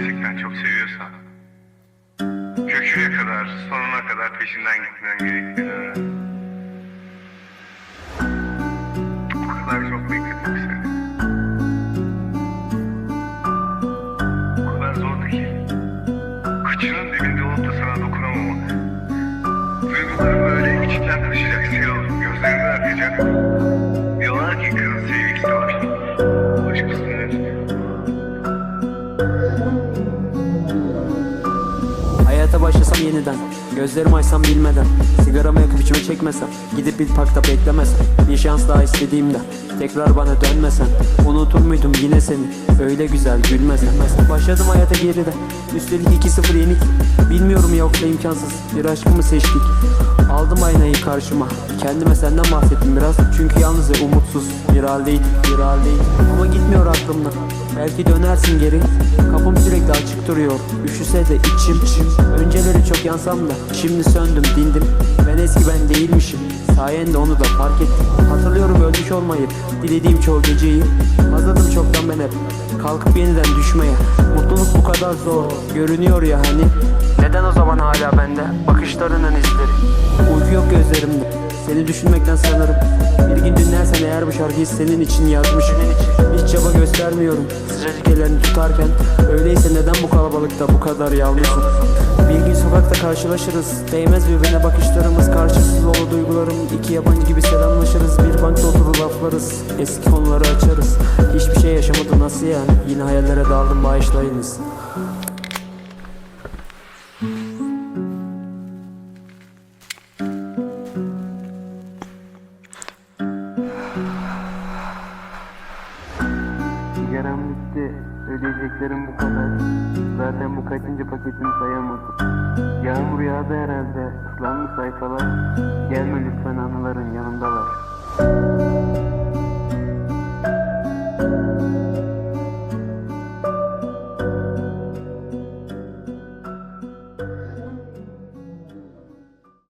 gerçekten çok seviyorsan köküne kadar, sonuna kadar peşinden gitmen gerektiğini öğren. O kadar çok bekledim seni. O kadar zordu ki. Kıçının dibinde olup da sana dokunamamak. Duygularım böyle içinden taşıyacak sel olup gözlerinde akacak. Hayata başlasam yeniden Gözlerimi açsam bilmeden Sigaramı yakıp içime çekmesem Gidip bir parkta beklemesem Bir şans daha istediğimde Tekrar bana dönmesen Unutur muydum yine seni Öyle güzel gülmesen Başladım hayata geride Üstelik 2-0 yenik. Bilmiyorum yoksa imkansız Bir aşkımı seçtik? Aldım aynayı karşıma Kendime senden bahsettim biraz. Çünkü yalnız ve umutsuz Bir haldeydim Bir haldeydim. Ama gitmiyor aklımdan Belki dönersin geri. Kapım sürekli açık duruyor Üşüse de içim. Önceleri çok yansam da Şimdi söndüm dindim. Ben eski ben değilmişim Sayende onu da fark ettim. Hatırlıyorum ölmüş olmayı Dilediğim çoğu geceyi. Hazırdım çoktan ben hep Kalkıp yeniden düşmeye. Mutluluk bu kadar zor Görünüyor ya hani. Neden o zaman hala bende? Bakışlarının izleri. Uyku yok gözlerimde Seni düşünmekten sanırım. Bir gün dinlersen eğer bu şarkıyı senin için yazmışım. Hiç çaba göstermiyorum Sıcacık ellerini tutarken Öyleyse neden bu kalabalıkta bu kadar yalnızım? Bir gün sokakta karşılaşırız. Değmez birbirine bakışlarımız. Karşısız dolu duygularım iki yabancı gibi selamlaşırız. Bir bankta oturur laflarız. Eski konuları açarız. Hiçbir şey yaşamadım nasıl yani Yine hayallere daldım bağışlayınız Bitti. Ödeyeceklerim bu kadar. Zaten bu kaçıncı paketini sayamadım. Yağmur yağdı herhalde. Islanmış sayfalar. Gelme lütfen anıların yanımdalar.